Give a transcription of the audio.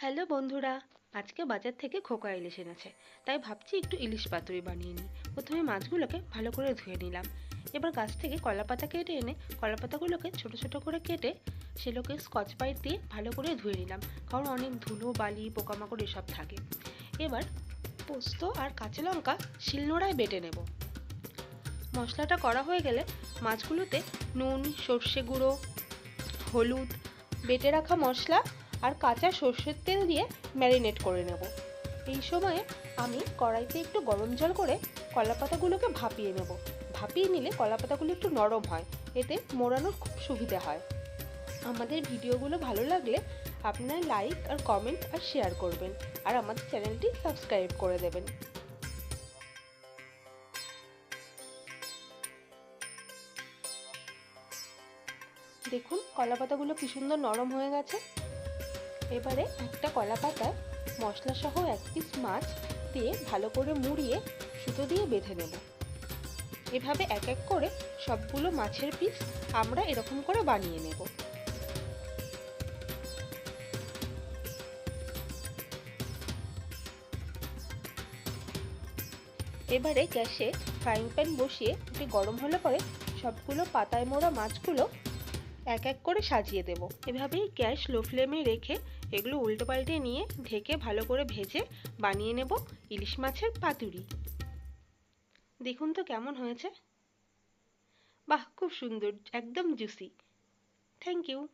Hello বন্ধুরা, আজকে বাজার থেকে খোকা ইলিশ এনেছে, তাই ভাবছি একটু ইলিশ পাতুরি বানিয়ে নিই। প্রথমে মাছগুলোকে ভালো করে ধুয়ে নিলাম। এবার গাছ থেকে কলা পাতা কেটে এনে কলা পাতাগুলোকে ছোট ছোট করে কেটে সেগুলোকে স্কচ বাইট দিয়ে ভালো করে ধুয়ে নিলাম, কারণ অনেক ধুলো, বালি, পোকামাকড় এসব থাকে। এবার পোস্ত আর কাঁচা লঙ্কা শিলনোড়ায় বেটে নেব। মশলাটা করা হয়ে গেলে মাছগুলোতে নুন, সর্ষে গুঁড়ো, হলুদ, বেটে রাখা মশলা আর কাঁচা সর্ষের তেল দিয়ে ম্যারিনেট করে নেব। এই সময়ে আমি কড়াইতে একটু গরম জল করে কলা পাতাগুলোকে ভাপিয়ে নেব। ভাপিয়ে নিলে কলা পাতাগুলো একটু নরম হয়, এতে মোড়ানোর খুব সুবিধা হয়। আমাদের ভিডিওগুলো ভালো লাগলে আপনার লাইক আর কমেন্ট আর শেয়ার করবেন, আর আমাদের চ্যানেলটি সাবস্ক্রাইব করে দেবেন। দেখুন কলা পাতাগুলো কি সুন্দর নরম হয়ে গেছে। এবারে একটা কলা পাতায় মশলা সহ এক পিস মাছ দিয়ে ভালো করে মুড়িয়ে সুতো দিয়ে বেঁধে নেব। এভাবে এক এক করে সবগুলো মাছের পিস আমরা এরকম করে বানিয়ে নেব। এবারে গ্যাসে ফ্রাইং প্যান বসিয়ে ওটি গরম হলে পরে সবগুলো পাতায় মোড়া মাছগুলো এক এক করে সাজিয়ে দেব। এভাবেই গ্যাস লো ফ্লেমে রেখে এগুলো উল্টো পাল্টে নিয়ে ঢেকে ভালো করে ভেজে বানিয়ে নেব ইলিশ মাছের পাতুরি। দেখুন তো কেমন হয়েছে। বাহ, খুব সুন্দর, একদম জুসি থ্যাংক ইউ